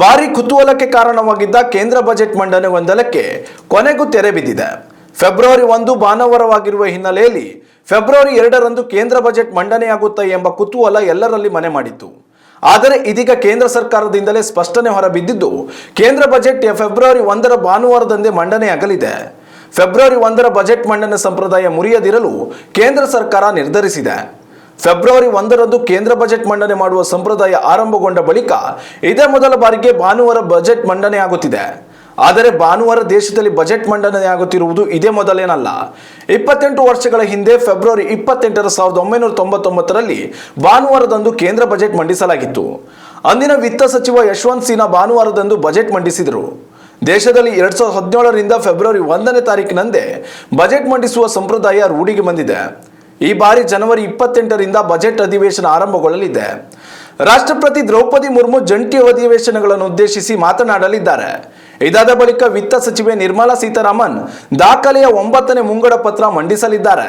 ಭಾರಿ ಕುತೂಹಲಕ್ಕೆ ಕಾರಣವಾಗಿದ್ದ ಕೇಂದ್ರ ಬಜೆಟ್ ಮಂಡನೆ ಗೊಂದಲಕ್ಕೆ ಕೊನೆಗೂ ತೆರೆ ಬಿದ್ದಿದೆ. ಫೆಬ್ರವರಿ ಒಂದು ಭಾನುವಾರವಾಗಿರುವ ಹಿನ್ನೆಲೆಯಲ್ಲಿ ಫೆಬ್ರವರಿ ಎರಡರಂದು ಕೇಂದ್ರ ಬಜೆಟ್ ಮಂಡನೆಯಾಗುತ್ತಾ ಎಂಬ ಕುತೂಹಲ ಎಲ್ಲರಲ್ಲಿ ಮನೆ ಮಾಡಿತ್ತು. ಆದರೆ ಇದೀಗ ಕೇಂದ್ರ ಸರ್ಕಾರದಿಂದಲೇ ಸ್ಪಷ್ಟನೆ ಹೊರಬಿದ್ದಿದ್ದು, ಕೇಂದ್ರ ಬಜೆಟ್ ಫೆಬ್ರವರಿ ಒಂದರ ಭಾನುವಾರದಂದೇ ಮಂಡನೆಯಾಗಲಿದೆ. ಫೆಬ್ರವರಿ ಒಂದರ ಬಜೆಟ್ ಮಂಡನೆ ಸಂಪ್ರದಾಯ ಮುರಿಯದಿರಲು ಕೇಂದ್ರ ಸರ್ಕಾರ ನಿರ್ಧರಿಸಿದೆ. ಫೆಬ್ರವರಿ ಒಂದರಂದು ಕೇಂದ್ರ ಬಜೆಟ್ ಮಂಡನೆ ಮಾಡುವ ಸಂಪ್ರದಾಯ ಆರಂಭಗೊಂಡ ಬಳಿಕ ಇದೇ ಮೊದಲ ಬಾರಿಗೆ ಭಾನುವಾರ ಬಜೆಟ್ ಮಂಡನೆಯಾಗುತ್ತಿದೆ ಆದರೆ ಭಾನುವಾರ ದೇಶದಲ್ಲಿ ಬಜೆಟ್ ಮಂಡನೆಯಾಗುತ್ತಿರುವುದು ಇದೇ ಮೊದಲೇನಲ್ಲ. ಇಪ್ಪತ್ತೆಂಟು ವರ್ಷಗಳ ಹಿಂದೆ ಫೆಬ್ರವರಿ ಇಪ್ಪತ್ತೆಂಟರ ಸಾವಿರದ ಒಂಬೈನೂರ ತೊಂಬತ್ತೊಂಬತ್ತರಲ್ಲಿ ಭಾನುವಾರದಂದು ಕೇಂದ್ರ ಬಜೆಟ್ ಮಂಡಿಸಲಾಗಿತ್ತು. ಅಂದಿನ ವಿತ್ತ ಸಚಿವ ಯಶವಂತ್ ಸಿನ್ಹಾ ಭಾನುವಾರದಂದು ಬಜೆಟ್ ಮಂಡಿಸಿದರು. ದೇಶದಲ್ಲಿ ಎರಡ್ ಸಾವಿರದ ಹದಿನೇಳರಿಂದ ಫೆಬ್ರವರಿ ಒಂದನೇ ತಾರೀಕಿನಂದೇ ಬಜೆಟ್ ಮಂಡಿಸುವ ಸಂಪ್ರದಾಯ ರೂಢಿಗೆ ಬಂದಿದೆ. ಈ ಬಾರಿ ಜನವರಿ ಇಪ್ಪತ್ತೆಂಟರಿಂದ ಬಜೆಟ್ ಅಧಿವೇಶನ ಆರಂಭಗೊಳ್ಳಲಿದೆ. ರಾಷ್ಟ್ರಪತಿ ದ್ರೌಪದಿ ಮುರ್ಮು ಜಂಟಿ ಅಧಿವೇಶನಗಳನ್ನು ಉದ್ದೇಶಿಸಿ ಮಾತನಾಡಲಿದ್ದಾರೆ. ಇದಾದ ಬಳಿಕ ವಿತ್ತ ಸಚಿವೆ ನಿರ್ಮಲಾ ಸೀತಾರಾಮನ್ ದಾಖಲೆಯ ಒಂಬತ್ತನೇ ಮುಂಗಡ ಪತ್ರ ಮಂಡಿಸಲಿದ್ದಾರೆ.